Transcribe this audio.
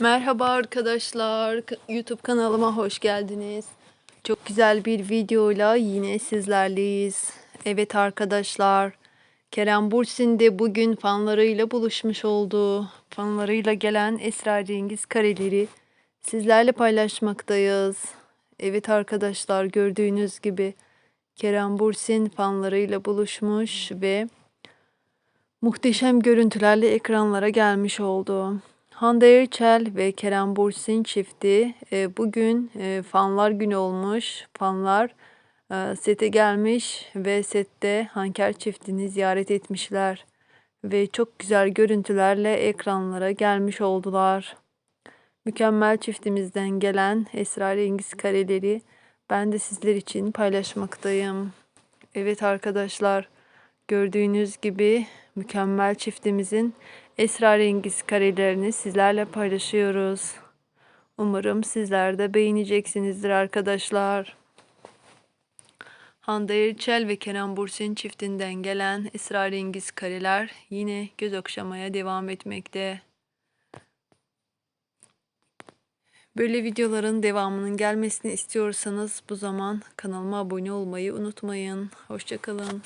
Merhaba arkadaşlar. YouTube kanalıma hoş geldiniz. Çok güzel bir videoyla yine sizlerleyiz. Evet arkadaşlar. Kerem Bursin de bugün fanlarıyla buluşmuş oldu. Fanlarıyla gelen esrarengiz kareleri sizlerle paylaşmaktayız. Evet arkadaşlar gördüğünüz gibi Kerem Bursin fanlarıyla buluşmuş ve muhteşem görüntülerle ekranlara gelmiş oldu. Hande Erçel ve Kerem Bursin çifti e, bugün e, fanlar günü olmuş. Fanlar e, sete gelmiş ve sette Hanker çiftini ziyaret etmişler. Ve çok güzel görüntülerle ekranlara gelmiş oldular. Mükemmel çiftimizden gelen esrarengiz kareleri ben de sizler için paylaşmaktayım. Evet arkadaşlar gördüğünüz gibi mükemmel çiftimizin esrarengiz karelerini sizlerle paylaşıyoruz. Umarım sizler de beğeneceksinizdir arkadaşlar. Hande Erçel ve Kenan Bursin çiftinden gelen esrarengiz kareler yine göz okşamaya devam etmekte. Böyle videoların devamının gelmesini istiyorsanız bu zaman kanalıma abone olmayı unutmayın. Hoşçakalın.